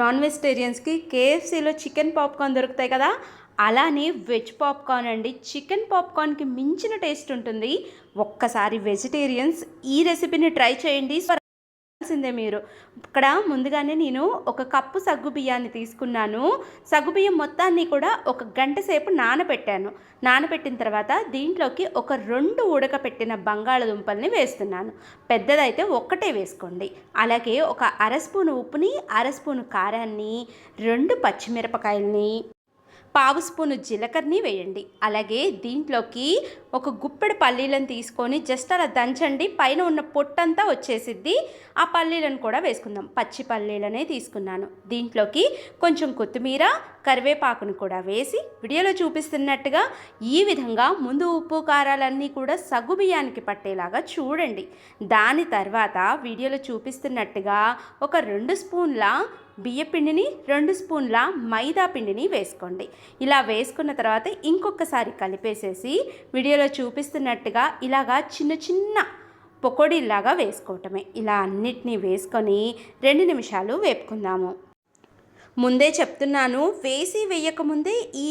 Non వెజిటేరియన్స్కి కేఎఫ్సీలో chicken popcorn దొరుకుతాయి కదా అలానే వెజ్ పాప్కార్న్ అండి. చికెన్ పాప్కార్న్కి మించిన టేస్ట్ ఉంటుంది. ఒక్కసారి వెజిటేరియన్స్ ఈ రెసిపీని ట్రై చేయండి. చూసిందే మీరు. ఇక్కడ ముందుగానే నేను ఒక కప్పు సగ్గు బియ్యాన్ని తీసుకున్నాను. సగ్గు బియ్యం మొత్తాన్ని కూడా ఒక గంట సేపు నానబెట్టాను. నానబెట్టిన తర్వాత దీంట్లోకి ఒక రెండు ఉడకపెట్టిన బంగాళదుంపల్ని వేస్తున్నాను. పెద్దదైతే ఒక్కటే వేసుకోండి. అలాగే ఒక అర స్పూను ఉప్పుని అర స్పూను కారాన్ని రెండు పచ్చిమిరపకాయల్ని పావు స్పూను జీలకర్రని వేయండి. అలాగే దీంట్లోకి ఒక గుప్పెడు పల్లీలను తీసుకొని జస్ట్ అలా దంచండి. పైన ఉన్న పొట్టంతా వచ్చేసిద్ది. ఆ పల్లీలను కూడా వేసుకుందాం. పచ్చి పల్లీలనే తీసుకున్నాను. దీంట్లోకి కొంచెం కొత్తిమీర కరివేపాకును కూడా వేసి వీడియోలో చూపిస్తున్నట్టుగా ఈ విధంగా ముందు ఉప్పు కారాలన్నీ కూడా సగ్గు బియ్యానికి పట్టేలాగా చూడండి. దాని తర్వాత వీడియోలో చూపిస్తున్నట్టుగా ఒక రెండు స్పూన్ల బియ్యపిండిని రెండు స్పూన్ల మైదా పిండిని వేసుకోండి. ఇలా వేసుకున్న తర్వాత ఇంకొకసారి కలిపేసేసి వీడియోలో చూపిస్తున్నట్టుగా ఇలాగా చిన్న చిన్న పకోడీలాగా వేసుకోవటమే. ఇలా అన్నిటినీ వేసుకొని రెండు నిమిషాలు వేపుకుందాము. ముందే చెప్తున్నాను వేసి వేయకముందే ఈ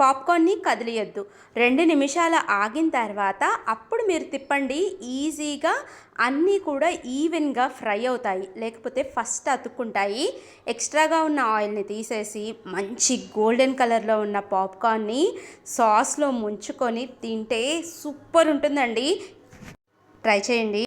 పాప్కార్న్ని కదిలియొద్దు. రెండు నిమిషాలు ఆగిన తర్వాత అప్పుడు మీరు తిప్పండి. ఈజీగా అన్నీ కూడా ఈవెన్గా ఫ్రై అవుతాయి. లేకపోతే ఫస్ట్ అతుక్కుంటాయి. ఎక్స్ట్రాగా ఉన్న ఆయిల్ని తీసేసి మంచి గోల్డెన్ కలర్లో ఉన్న పాప్కార్న్ని సాస్లో ముంచుకొని తింటే సూపర్ ఉంటుందండి. ట్రై చేయండి.